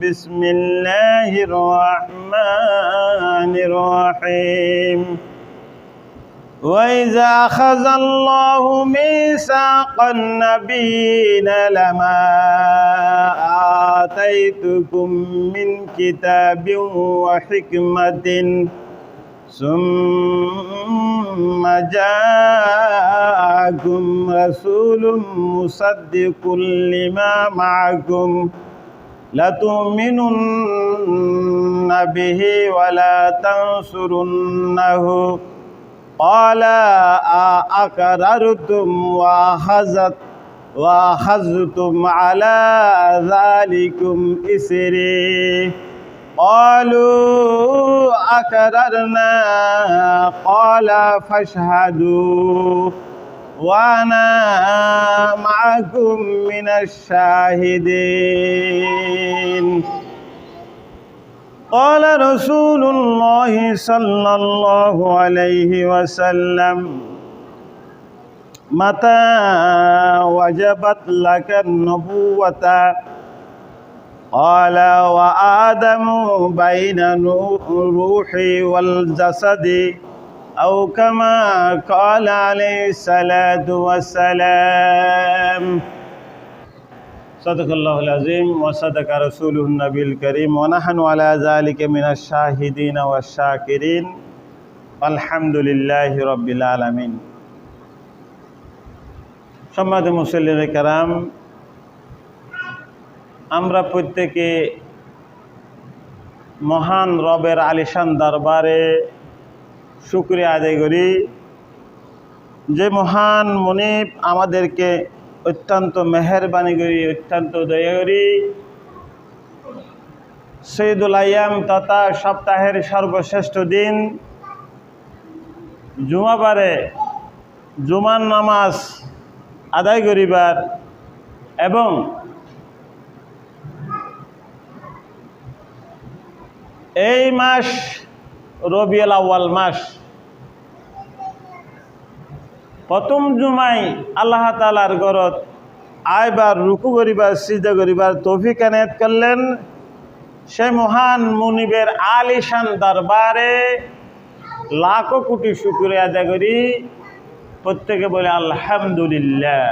بسم الله الرحمن الرحيم. وإذا أخذ الله ميثاق النبيين لما آتيتكم من كتاب وحكمة ثم جاءكم رسول مصدق لما معكم لتؤمنن به ولا تنصرنه قال أقررتم وأخذت وأخذتم على ذلكم إسري قالوا أقررنا قال فاشهدوا وأنا معكم من الشاهدين قال رسول الله صلى الله عليه وسلم متى وجبت لك النبوة قال وآدم بين الروح والجسد أو كما قال عليه الصلاة والسلام صدق الله العظيم وصدق رسوله النبي الكريم ونحن على ذلك من الشاهدين والشاكرين الحمد لله رب العالمين সম্মানিত মুসল্লির কারাম আমরা প্রত্যেকে মহান রবের আলিশান দরবারে শুক্রিয়া আদায় করি। যে মহান মনিব আমাদেরকে অত্যন্ত মেহরবানি করি, অত্যন্ত দয়া করি। সৈদুল আয়াম তথা সপ্তাহের সর্বশ্রেষ্ঠ দিন। জুমাবারে জুমার নামাজ আদায় করিবার এবং এই মাস রবিউল আউয়াল মাস। প্রথম জুমাই আল্লাহ তালার গরত। আয়বার রুকু করিবার সিজা করিবার তৌফিক এনায়ত করলেন সে মহান মুনিবের আলিশান দরবারে লাখো কোটি শুকুরে আদায় করি। প্রত্যেকে বলে আলহামদুলিল্লাহ।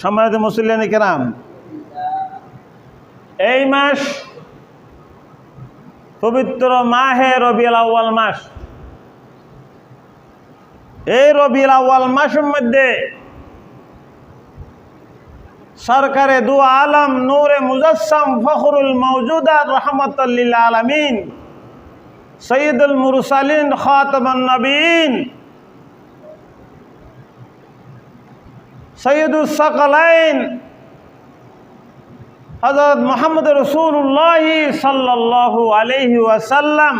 সম্মানিত মুসলিয়ান কেরাম, এই মাস পবিত্র মাহে রবিউল আউয়াল মাস। এই রবিউল আউয়াল মাসের মধ্যে সরকারে দু আলম নূরে মুজাসম ফখরুল মৌজুদাত রহমতুল্লিল আলমিন, সৈয়দুল মুরসালিন খাতমান নবীন সকলাইন হজরত মোহাম্মদ রসুল্লাহ সাল্লাহ আলহি ওয়াসাল্লাম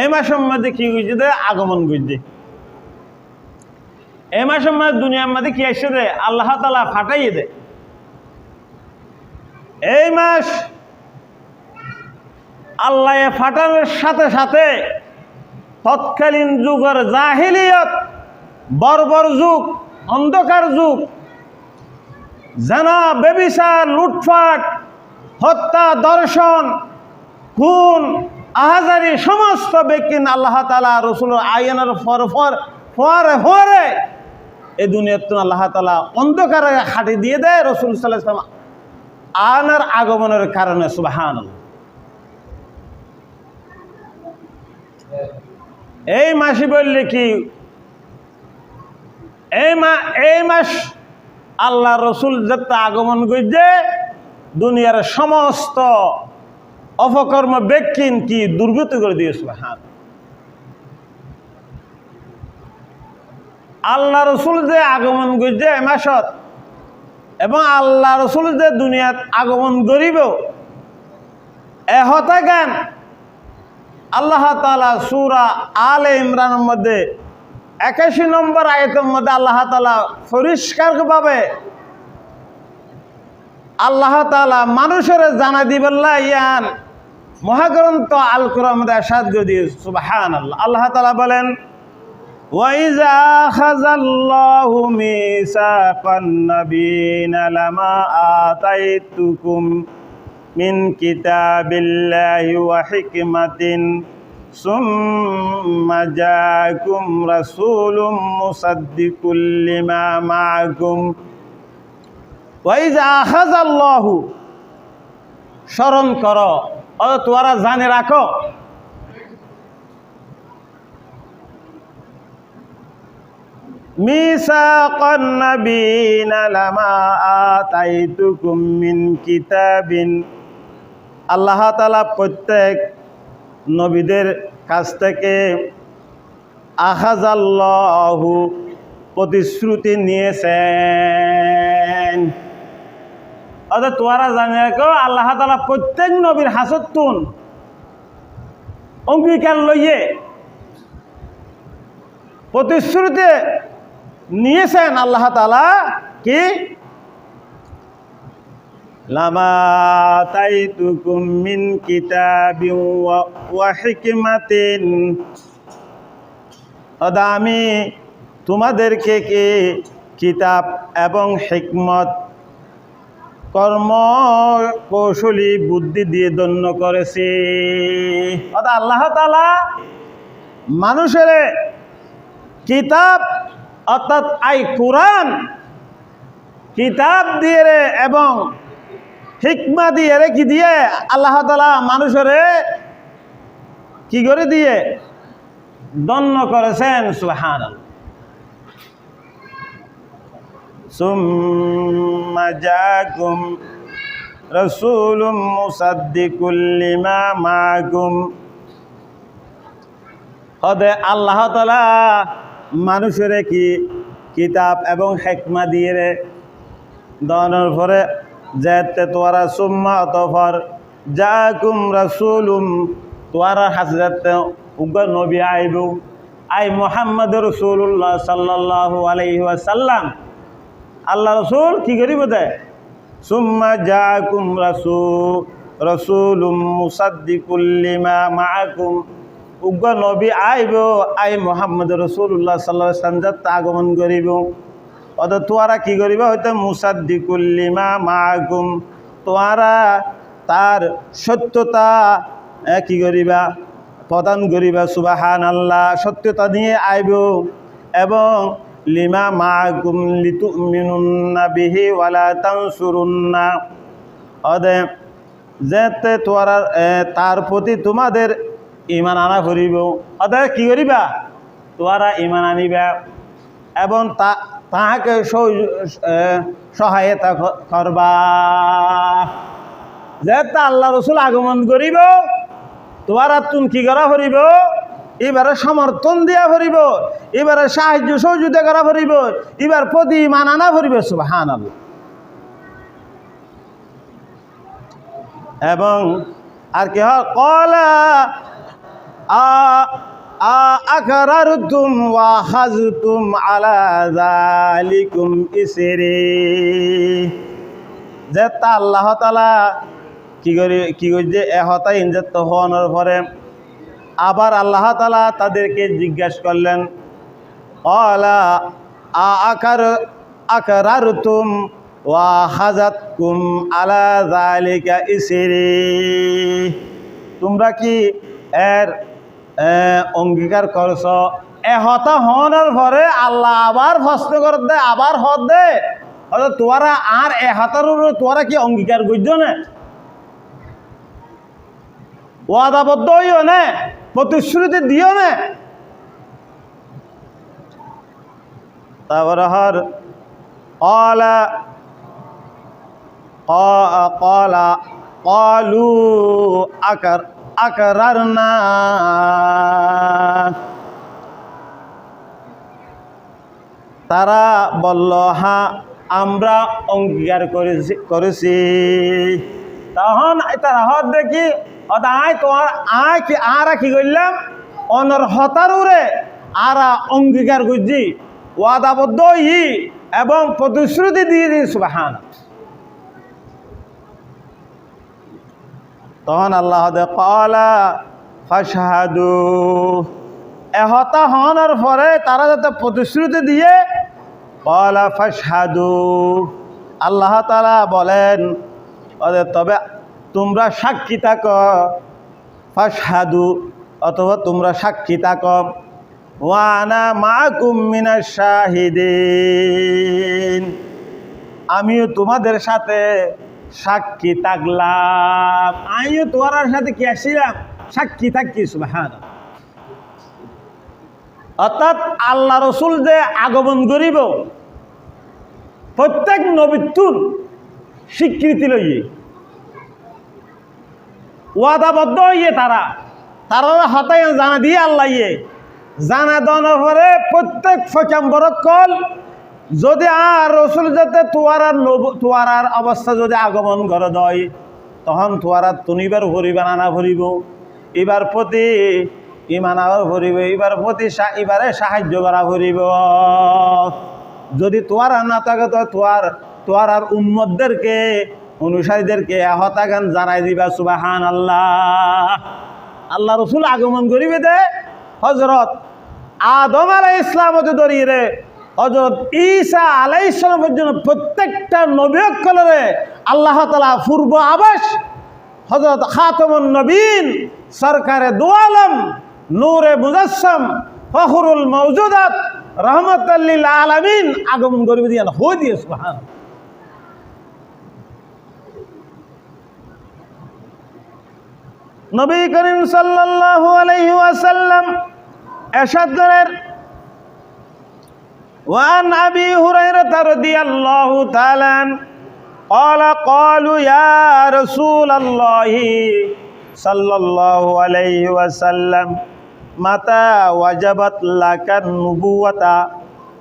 এই মাসের মধ্যে কি বুঝছে দে আগমন বুঝছে এই মাসের মধ্যে দুনিয়ার মধ্যে কি আসছে দে আল্লাহ তালা ফাটাইয়ে দে এই মাস আল্লাহ ফাটানোর সাথে সাথে তৎকালীন যুগের জাহিলিয়ত, বর্বর যুগ, অন্ধকার যুগ জানা, বেবিচার, লুটফাট, হত্যা, দর্শন, খুন, আহাজারি, সমস্ত ব্যক্তি আল্লাহ তালা রসুল ফর ফর, ফরে ফরে এই দুনিয়ার আল্লাহ তালা অন্ধকারে হাঁটি দিয়ে দেয় রসুল সাল্লাম আনার আগমনের কারণে সুবাহান এই মাসি বললে কি? এই এই মাস আল্লাহ রসুল যাতে আগমন করছে দুনিয়ার সমস্ত অপকর্ম ব্যক্তিন কি দুর্গতি করে দিয়েছিল হ্যাঁ আল্লাহ রসুল যে আগমন করছে এ মাসত, এবং আল্লাহ রসুল যে দুনিয়াত আগমন করিব এহতা জ্ঞান আল্লাহ তালা সুরা আলে ইমরানের মধ্যে একাশি নম্বর আয়তের মধ্যে আল্লাহ তালা পরিষ্কারভাবে আল্লাহ তালা মানুষের জানা দিবল্লা ইয়ান মহাগ্রন্থ আল কোরআন মধ্যে আসাদ করে দিয়ে সুবাহান আল্লাহ আল্লাহ তালা বলেন وإذا أخذ الله ميثاق النبيين لما آتيتكم من كتاب الله وحكمة ثم جاءكم رسول مصدق لما معكم وإذا أخذ الله স্মরণ করো ও তোরা জানে রাখো ميثاق النبيين لما آتيتكم من كتاب আল্লাহ তালা প্রত্যেক নবীদের কাছ থেকে আহাজাল্লাহু প্রতিশ্রুতি নিয়েছেন। অর্থাৎ তোরা জানে আল্লাহ তালা প্রত্যেক নবীর হাসতুন অঙ্গীকার লইয়ে প্রতিশ্রুতি নিয়েছেন আল্লাহ তালা কি? লামা তাইতুকুম মিন কিতাবিন ওয়া- আমি তোমাদেরকে কি কিতাব এবং হিকমত, কর্ম, কৌশলী, বুদ্ধি দিয়ে দন্য করেছি। অর্থাৎ আল্লাহ তালা মানুষের কিতাব, অর্থাৎ আই কোরআন, কিতাব দিয়ে এবং হিকমা দিয়ে রে কি দিয়ে আল্লাহ তালা মানুষের কি করে দিয়ে দন্ন করেছেন সুহান মাগুম আল্লাহ মানুষের কি কিতাব এবং হেকমা দিয়ে দনের পরে যেতে তোরা সুম্মা অতফর যা কুম রাসুলুম তোরা হাসরাতে উগ্র নবী আইব। আই মোহাম্মদ রসুল্লাহ সাল্লাহ আলাইহি ওয়াসাল্লাম। আল্লাহ রসুল কি করিব দে? সুম্মা যা কুম রাসুল রসুলুম মুসাদ্দিকুল্লিমা মাআকুম। উগ্র নবী আইব, আই মোহাম্মদ রসুল্লাহ সাল্লাহ সামজাত আগমন করিব। অত তোয়ারা কি করিবা? হয়তো মুসাদ্দিকুল্লিমা মাগুম তোয়ারা তার সত্যতা কি করিবা? প্রদান করিবা সুবাহান আল্লাহ সত্যতা নিয়ে আইব। এবং লিমা মাগুম লিতু মিনুন্না বিহি ওয়ালা তানসুরুন্না। অদে, যেতে তোয়ারা তার প্রতি তোমাদের ইমান আনা করিব। অতএব কি করিবা? তোয়ারা ইমান আনিবা। এবং তা তাহাকে সহায়তা করবা। যেতে আল্লাহ রসুল আগমন করিব তোয়ারা তুমি কি করা করিব এবারে সমর্থন দিয়া ভরিব এবারে সাহায্য সহযোগিতা করা ভরিব এবার প্রতি ইমান আনা ভরিব সুবাহান এবং আর কি হয়? কলা হাজতুম আলা যালিকুম ইসরি। যে তা আল্লাহ তাআলা কি করি কি করি যে এহতা ইনজাত হওয়ানোর পরে আবার আল্লাহ তাআলা তাদেরকে জিজ্ঞাসা করলেন অলা আ আকার আকরারতুম ওয়া হাজাতকুম আলা যালিকা ইসরি? তোমরা কি এর অঙ্গীকার করছ। এহতা হওয়ার পরে আল্লাহ আবার প্রশ্ন করে দে, আবার হদ দে। হয়তো তোরা আর এহতার উপরে তোরা কি অঙ্গীকার করছ না? ওয়াদাবদ্ধ হইও না, প্রতিশ্রুতি দিও না। তারপরে হর কলা কলা, কলু, আকার। আকরার না। তারা বলল হ্যাঁ আমরা অঙ্গীকার করেছি তখন তারা হত দেখি আয়, তোমার আয় কি, আরা কি করলাম অনর হতারুরে আরা অঙ্গীকার করছি ওয়াদাবদ্ধ এবং প্রতিশ্রুতি দিয়ে দিই সুবাহান তখন আল্লাহ কলা এহতা হওয়ার পরে তারা যাতে প্রতিশ্রুতি দিয়ে কলা ফাসাদু আল্লাহ তালা বলেন তবে তোমরা সাক্ষী থাক ফাসাদু অথবা তোমরা সাক্ষী থাক। ওয়ানা মা কুমিনা শাহিদিন। আমিও তোমাদের সাথে সাক্ষী থাকলাম। আমিও তোমার সাথে কি আসছিলাম সাক্ষী থাকি সুবাহান অর্থাৎ আল্লাহ রসুল যে আগমন করিব, প্রত্যেক নবীতুর স্বীকৃতি লইয়ে, ওয়াদাবদ্ধ হইয়ে তারা তারা হতায় জানা দিয়ে আল্লাহ ইয়ে জানা দনের পরে প্রত্যেক ফকাম্বর কল যদি আর রসুল যাতে তোয়ারার তোয়ারার অবস্থা যদি আগমন করে দেয়, তখন তোয়ারার তুনিবার ভরিব নানা ভরিব? এবার প্রতি ইমান আবার ভরিব, এবার প্রতি এবারে সাহায্য করা ভরিব। যদি তোয়ারা না থাকে, তো তোয়ার তোয়ার আর উম্মদদেরকে অনুসারীদেরকে হতাগান জানাই দিবা সুবাহান আল্লাহ আল্লাহ রসুল আগমন করিবে দে। হজরত আদম আলাই ইসলাম হতে দরিয়ে হজরত ঈসা আলাই ইসলাম পর্যন্ত প্রত্যেকটা নবীকলরে আল্লাহ তালা পূর্ব আবাস হজরত খাতমুন নবীন, সরকারে দোয়ালম নূরে মুজাসম ফখরুল মৌজুদাত রহমতাল্লিল আলমিন, আগমন করিবে দিয়ে হয়ে দিয়ে সুহান নবী করিম সাল্লাল্লাহু আলাইহি ওয়াসাল্লাম এরশাদ وعن أبي هريرة رضي الله تعالى قال قالوا يا رسول الله صلى الله عليه وسلم متى وجبت لك النبوة؟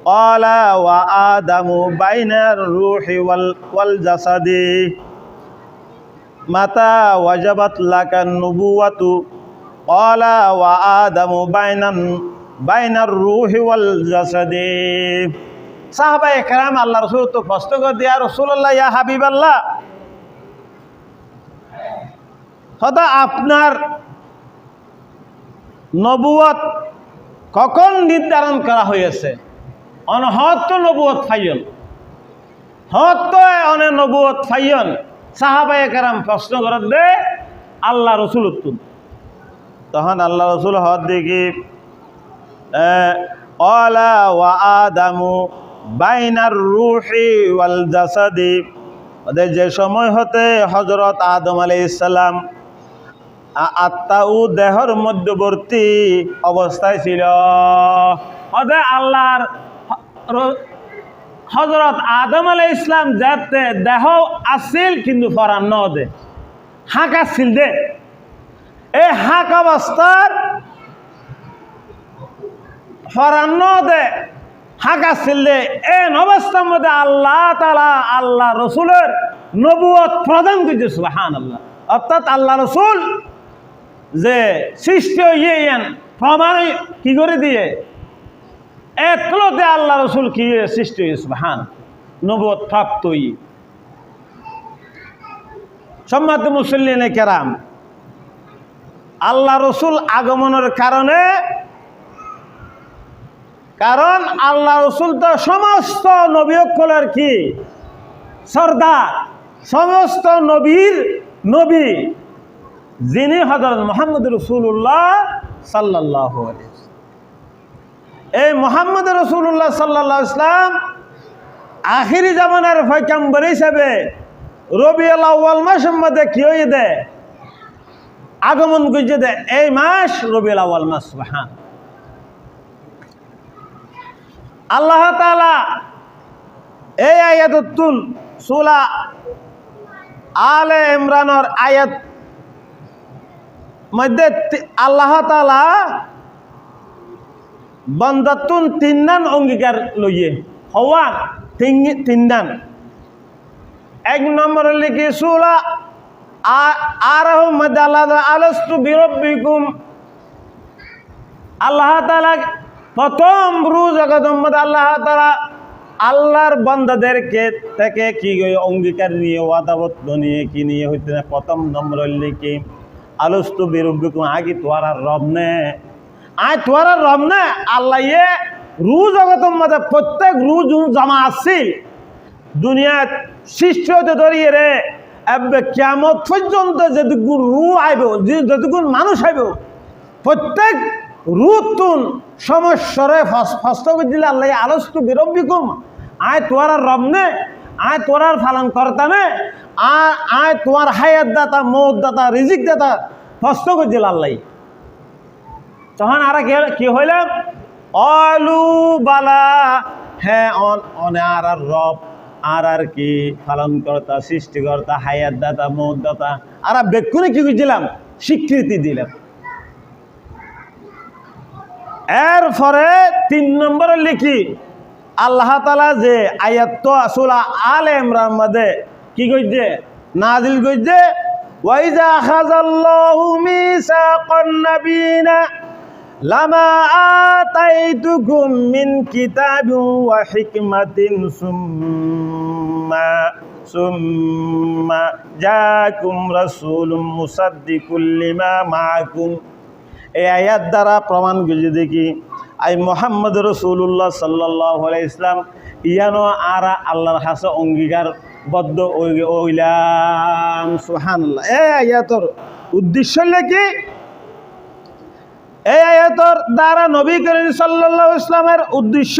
قال وآدم بين الروح وال- والجسد. متى وجبت لك النبوة؟ قال وآدم بين বাইনার রুহি ওয়াল জাসাদে। সাহাবা একরাম আল্লাহ রসুল তো কষ্ট করে দিয়া রসুল্লাহ ইয়া হাবিব আল্লাহ হতা আপনার নবুয়ত কখন নির্ধারণ করা হয়েছে? অনহত নবুয়ত ফাইয়ন হত অনে নবুয়ত ফাইয়ন সাহাবায়ে কারাম প্রশ্ন করে দে আল্লাহ রসুল তখন আল্লাহ রসুল হত দেখি অলা ওয়া আদামু বাইনার রুহি ওয়াল জাসাদি ওদের যে সময় হতে হজরত আদম আলাই ইসলাম আত্মা ও দেহর মধ্যবর্তী অবস্থায় ছিল। ওদের আল্লাহর হজরত আদম আলাই ইসলাম যাতে দেহ আছিল কিন্তু ফরান দে হাঁক আছিল দে। এই হাঁক অবস্থার ফরান ন দে হাঁক আছিল দে এই অবস্থার মধ্যে আল্লাহ তালা আল্লাহ রসুলের নবুয়ত প্রদান করছে সুবাহান আল্লাহ অর্থাৎ আল্লাহ রসুল যে সৃষ্টি ইয়ান প্রমাণ কি করে দিয়ে? একলতে আল্লাহ রসুল কি সৃষ্টি হয়েছে হান নবত প্রাপ্ত সম্মাত মুসল্লিনে কেরাম, আল্লাহ রসুল আগমনের কারণে কারণ আল্লাহ রসুল তো সমস্ত নবীকলের কি? সর্দার। সমস্ত নবীর নবী। যিনি হজরত মোহাম্মদ রসুল্লাহ সাল্লাহ এই মোহাম্মদ রসুল্লাহ সাল্লাহ ইসলাম আখিরি জামানার ফৈকাম্বর হিসাবে রবি আল্লাহ মাসের মধ্যে কি হয়ে দে আগমন করছে দে এই মাস রবি আউ্ল মাস হ্যাঁ আল্লাহ তালা এই আয়াতুল সুলা আলে ইমরানের আয়াত মধ্যে আল্লাহ তালা বন্দাতুন তিনদান অঙ্গীকার লইয়ে, হওয়া তিন তিনদান এক নম্বর লিখি সুলা আর মধ্যে আল্লাহ আলস্তু বিরব্বিকুম। আল্লাহ তালা প্রথম রুজ মধ্যে আল্লাহ তালা আল্লাহর বন্দাদেরকে থেকে কি অঙ্গীকার নিয়ে, ওয়াদাবদ্ধ নিয়ে, কি নিয়ে হইতে না প্রথম নম্বর লিখি আলস্তু বিরব্বিকুম, আগে তোয়ার আর রব নে। আয় তোরা রব না। আল্লাহ ইয়ে রু জগতের মধ্যে প্রত্যেক রু জমা আসছিল দুনিয়াত সৃষ্টি ধরিয়ে রে কেমন পর্যন্ত যেটুকু রু আইব যেটুকু মানুষ আইব, প্রত্যেক রুতুন সমস্যরে ফস্ত করে দিলে আল্লাহ আলস্তু বিরব্বিকুম। আয় তোরা রব নে আয় তোরার পালন কর্তা নে আয় তোমার হায়াত দাতা মৌত দাতা রিজিক দাতা ফস্ত করে দিল আল্লাহ। তখন আর কি- হইলাম অলু বালা হ্যাঁ অন আর আর রব, আর আর কি পালন কর্তা, সৃষ্টিকর্তা হায়াত দাতা মৌত দাতা আর বেক্ষণে কি করছিলাম স্বীকৃতি দিলাম। এরপরে তিন নম্বরে লিখি, আল্লাহ তালা যে আয়াত আসুলা আল ইমরান মধ্যে কি কইছে? নাজিল কইছে ওয়াইজা আখাযাল্লাহু মিসাকান নাবিয়িনা লামা আতাইতুকুম মিন কিতাবিন ওয়া হিকমাতিন সুম্মা সুম্মা জাকুম রাসূলুম মুসাদ্দিকুল লিমা মাআকুম। এই আয়াত দ্বারা প্রমাণ গুলি দেখি, আই মোহাম্মদ রসুল্লাহ সাল্লাহ ইসলাম ইয়ানো আরা আল্লাহর হাসে অঙ্গীকার বদ্ধ ওই- ওইলাম সুহানুল্লাহ এই আয়াতর উদ্দেশ্য কি? এই আয়াতর দ্বারা নবী করিম সাল্লাহ ইসলামের উদ্দেশ্য,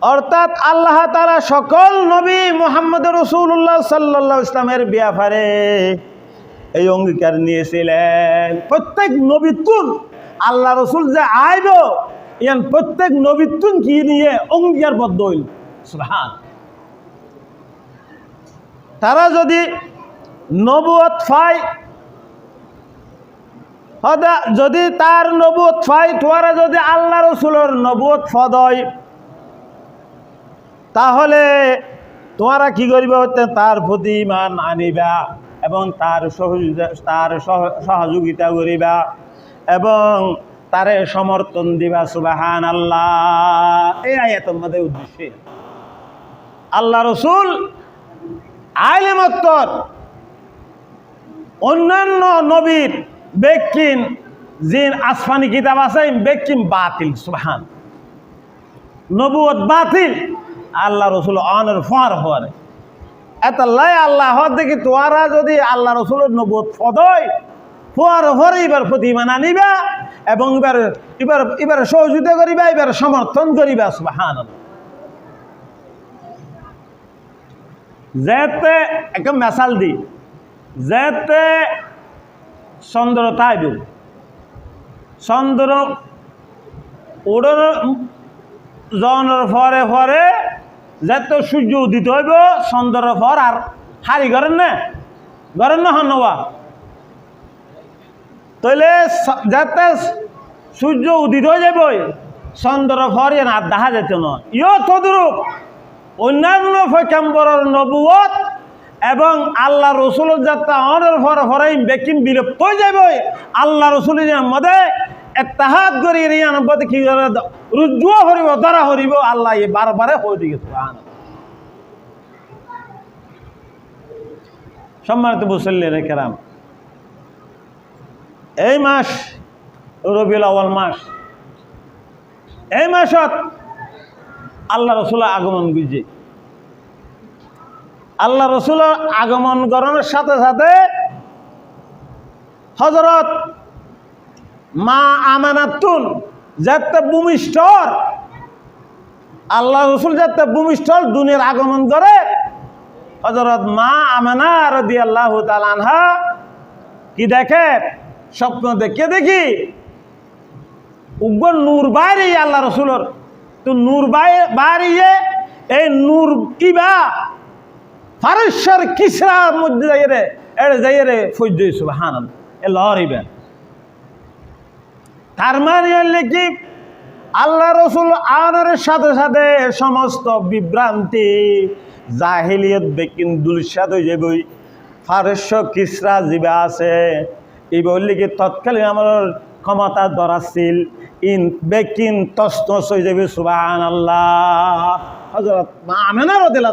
অর্থাৎ আল্লাহ তারা সকল নবী মোহাম্মদ রসুল্লাহ সাল্লাহ ইসলামের ব্যাপারে এই অঙ্গীকার নিয়েছিলেন। প্রত্যেক নবীতুন আল্লাহ রসুল যে আইব, ইয়ান প্রত্যেক নবীতুন কি নিয়ে অঙ্গীকারবদ্ধ হইল? সুবহান। তারা যদি নবুয়ত হদা যদি তার নবুয়ত পায়, তোরা যদি আল্লাহ রসুলের নবুয়ত ফদ হয়, তাহলে তোমরা কি করিবা তার প্রতি ইমান আনিবা। এবং তার সহযোগিতা, তার সহ- সহযোগিতা করিবা এবং তারে সমর্থন দিবা সুবাহান আল্লাহ এই মধ্যে উদ্দেশ্য আল্লাহ রসুল আইলেমত্তর অন্যান্য নবীর বেকিন জিন আসমানি কিতাব আছে বেকিন বাতিল, সুবাহান। নবুয়ত বাতিল, আল্লাহ রসুল অনের ফোয়ার হওয়ারে। এত লাই আল্লাহ দেখি তোয়ারা যদি আল্লাহ রসুলের নবুয়ত ফদয়, ফোয়ার হরে এবার প্রতি ইমান আনিবা এবং এবার এবার এবার সহযোগিতা করিবা, এবার সমর্থন করিবা সুবাহান যেতে একটা মেসাল দি যেতে চন্দ্র তাইব চন্দ্র ওড়ার জনের পরে পরে যেত সূর্য উদিত হইব চন্দ্রের পর আর হারি করেন না? করেন না হনবা তাইলে যাতে সূর্য উদিত হয়ে যাব চন্দ্র এর আর দেখা যেত না। ইয় তদরূপ অন্যান্য ফৈকাম্বরের নবুয়ত এবং আল্লাহ রসুলের যাত্রা অনের পর পরে বেকিম বিলুপ্ত হয়ে যাব আল্লাহ রসুলের মধ্যে এত্তাহাত করি পথে কি করে রুজুও হরিব ধরা হরিব, আল্লাহ এ বারবারে হয়ে দিকে সম্মানিত মুসল্লি রেখেরাম এই মাস, রবিউল আওয়াল মাস, এই মাসত আল্লাহ রসুলের আগমন গুজে আল্লাহ রসুলের আগমন করানোর সাথে সাথে হজরত মা আমানাতুন যাতে ভূমিষ্ঠর আল্লাহ রসুল যাতে ভূমিষ্ঠর দুনিয়ার আগমন করে। হজরত মা আমানা রদি আল্লাহ আনহা, কি দেখে? স্বপ্ন দেখে দেখি। উগ্র নূর বাইরে আল্লাহ রসুলের। তো নূর বাড়িয়ে এই নূর কিবা ফারেশ্বর কিসরার মধ্যে যাইয়ে রে, এড়ে যাইয়ে রে, ফৈজ সুবাহান এ লহরিবে তার মানে হলে কি? আল্লাহ রসুল আনার সাথে সাথে সমস্ত বিভ্রান্তি, জাহিলিয়ত, বেকিন দুলসাদ হয়ে যাবই ফারস্য কিসরা যিবা আছে। এই বললি কি তৎকালীন আমার ক্ষমতা ধরাছিল ইন, বেকিন তস্তস হয়ে যাবে সুবাহান আল্লাহ হজরত আমেনা রদিল্লা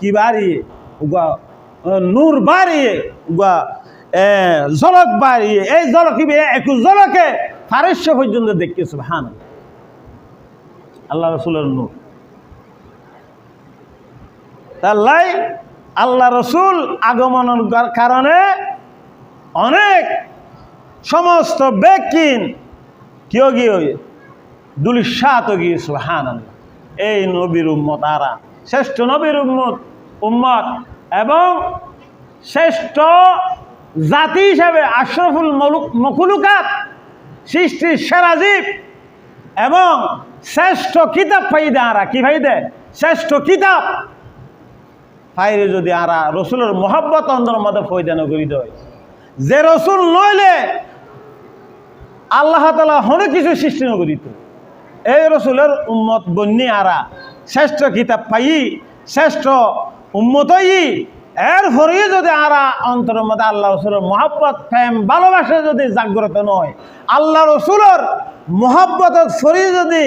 কি বাড়িয়ে উগা, নূর বাড়িয়ে উগা জলক বাড়িয়ে এই জলক একু জলকে ফারেস্য পর্যন্ত দেখতে সুবহান আল্লাহ রসুলের নূর। তাল্লাই আল্লাহ রসুল আগমনের কারণে অনেক সমস্ত ব্যক্তিন কেউ গিয়ে দুলিশাত গিয়ে সুহান এই নবীর উম্মত আরা? শ্রেষ্ঠ নবীর উম্মত উম্মত এবং শ্রেষ্ঠ জাতি হিসাবে আশরফুল মকুলুকাত সৃষ্টির সেরাজীব এবং শ্রেষ্ঠ কিতাব ফাইদে আরা। কি ফাইদে শ্রেষ্ঠ কিতাব ফাইরে যদি আরা রসুলের মহাব্বত অন্তর মধ্যে ফৈদান করি দেয় যে রসুল নইলে আল্লাহ তালা অনেক কিছু সৃষ্টি নকরিত এই রসুলের উম্মত বন্যি আরা। শ্রেষ্ঠ কিতাব পাই, শ্রেষ্ঠ উম্মতই এরপরে যদি আরা অন্তরের মধ্যে আল্লাহ রসুলের মহাব্বত, প্রেম, ভালোবাসা যদি জাগ্রত নয়, আল্লাহ রসুলের মহাব্বতের ফরি যদি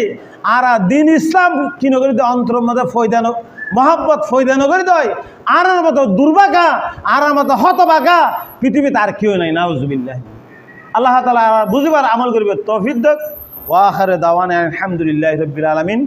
আরা দিন ইসলাম কি নগরী অন্তরের মধ্যে ফৈদান মহাব্বত ফৈদান করে দেয় আর মতো দুর্বাগা আর মতো হতবাগা পৃথিবীতে আর কেউ নাই, নাউজুবিল্লাহ। আল্লাহ তালা বুঝিবার আমল করিবে তৌফিক দেখ ওয়াখারে দাওয়ান আলহামদুলিল্লাহ রবিল আলমিন।